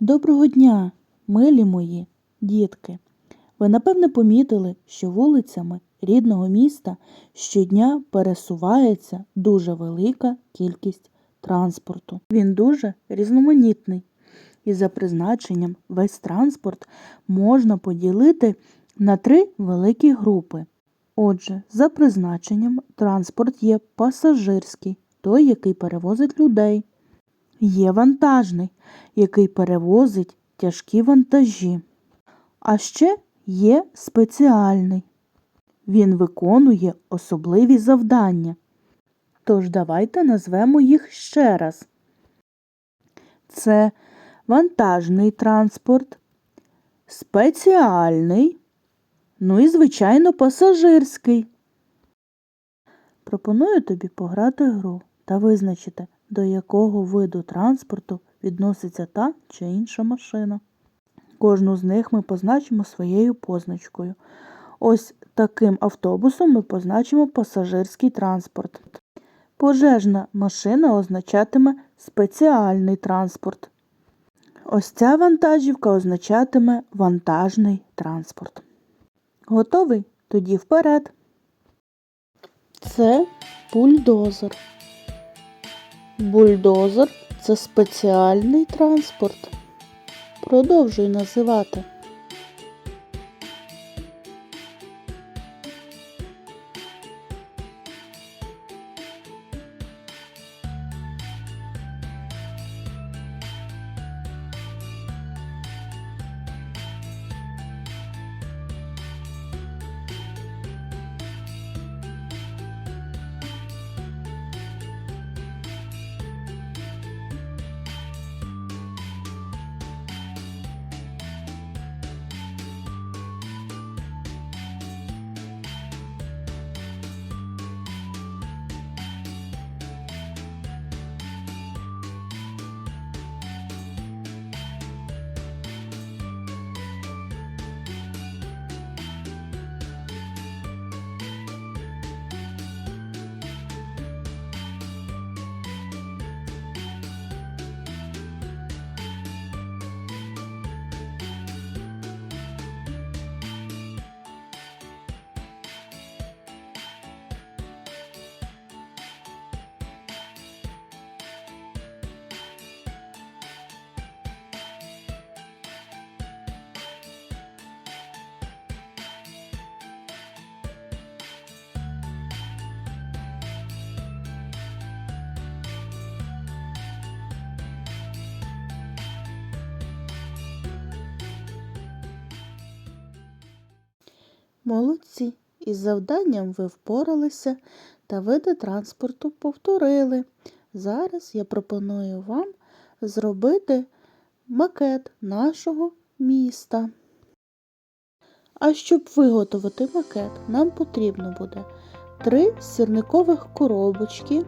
Доброго дня, милі мої дітки! Ви напевне помітили, що вулицями рідного міста щодня пересувається дуже велика кількість транспорту. Він дуже різноманітний. І за призначенням весь транспорт можна поділити на три великі групи. Отже, за призначенням транспорт є пасажирський, той, який перевозить людей. Є вантажний, який перевозить тяжкі вантажі. А ще є спеціальний. Він виконує особливі завдання. Тож давайте назвемо їх ще раз. Це вантажний транспорт, спеціальний, ну і, звичайно, пасажирський. Пропоную тобі пограти гру та визначити, до якого виду транспорту відноситься та чи інша машина. Кожну з них ми позначимо своєю позначкою. Ось таким автобусом ми позначимо пасажирський транспорт. Пожежна машина означатиме спеціальний транспорт. Ось ця вантажівка означатиме вантажний транспорт. Готовий? Тоді вперед. Це бульдозер. Бульдозер це спеціальний транспорт. Продовжуй називати. Молодці! Із завданням ви впоралися та види транспорту повторили. Зараз я пропоную вам зробити макет нашого міста. А щоб виготовити макет, нам потрібно буде три сірникових коробочки,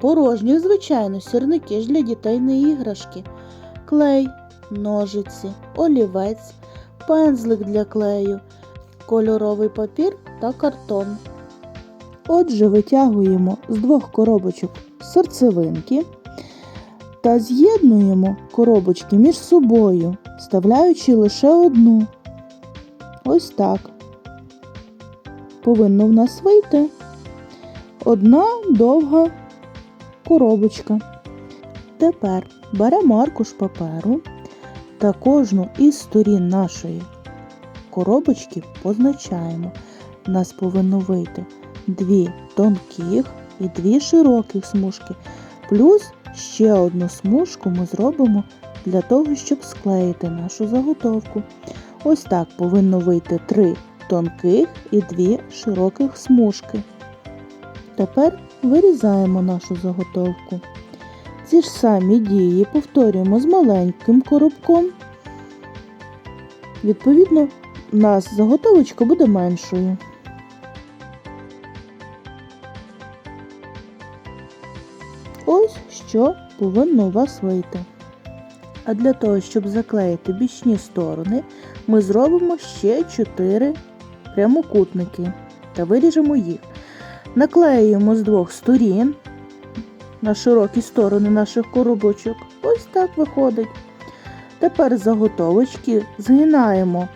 порожніх, звичайно, сірники ж для дітей не іграшки, клей, ножиці, олівець, пензлик для клею кольоровий папір та картон. Отже, витягуємо з двох коробочок серцевинки та з'єднуємо коробочки між собою, вставляючи лише одну. Ось так. Повинно в нас вийти одна довга коробочка. Тепер беремо аркуш паперу та кожну із сторін нашої коробочки позначаємо. Нас повинно вийти дві тонких і дві широких смужки. Плюс ще одну смужку ми зробимо для того, щоб склеїти нашу заготовку. Ось так повинно вийти три тонких і дві широких смужки. Тепер вирізаємо нашу заготовку. Ці ж самі дії повторюємо з маленьким коробком. Відповідно, у нас заготовочка буде меншою. Ось що повинно у вас вийти. А для того, щоб заклеїти бічні сторони, ми зробимо ще 4 прямокутники та виріжемо їх. Наклеюємо з двох сторін на широкі сторони наших коробочок. Ось так виходить. Тепер заготовочки згинаємо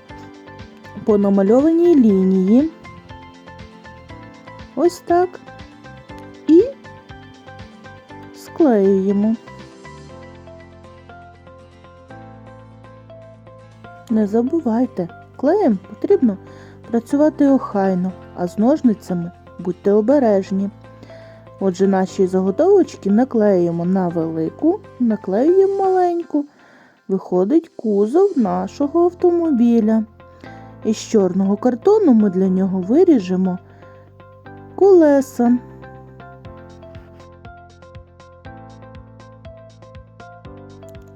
по намальованій лінії. Ось так. І склеюємо. Не забувайте, клеєм потрібно працювати охайно, а з ножницями будьте обережні. Отже, наші заготовочки наклеюємо на велику, наклеюємо маленьку. Виходить кузов нашого автомобіля. Із чорного картону ми для нього виріжемо колеса.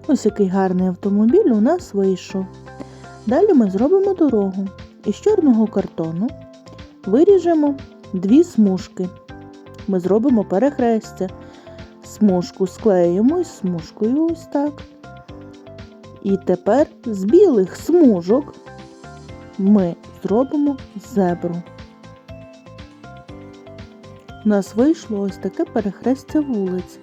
Ось який гарний автомобіль у нас вийшов. Далі ми зробимо дорогу. Із чорного картону виріжемо дві смужки. Ми зробимо перехрестя. Смужку склеїмо із смужкою ось так. І тепер з білих смужок ми зробимо зебру. У нас вийшло ось таке перехрестя вулиць.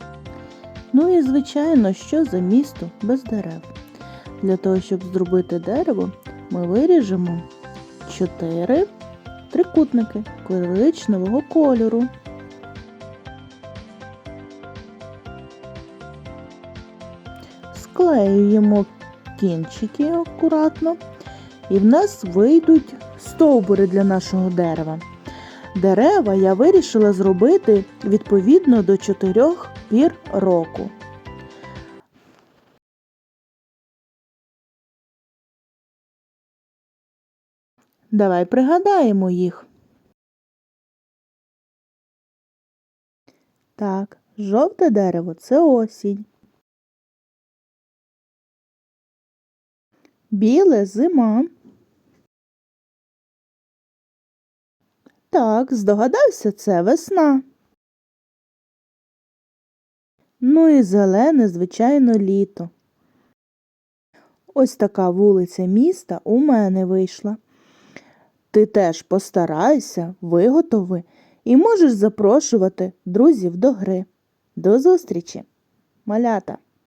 Ну і, звичайно, що за місто без дерев. Для того, щоб зробити дерево, ми виріжемо 4 трикутники коричневого кольору. Склеюємо кінчики акуратно, і в нас вийдуть стовбури для нашого дерева. Дерева я вирішила зробити відповідно до чотирьох пір року. Давай пригадаємо їх. Так, жовте дерево це осінь. Біле зима. Так, здогадався, це весна. Ну і зелене, звичайно, літо. Ось така вулиця міста у мене вийшла. Ти теж постарайся, виготови і можеш запрошувати друзів до гри. До зустрічі, малята!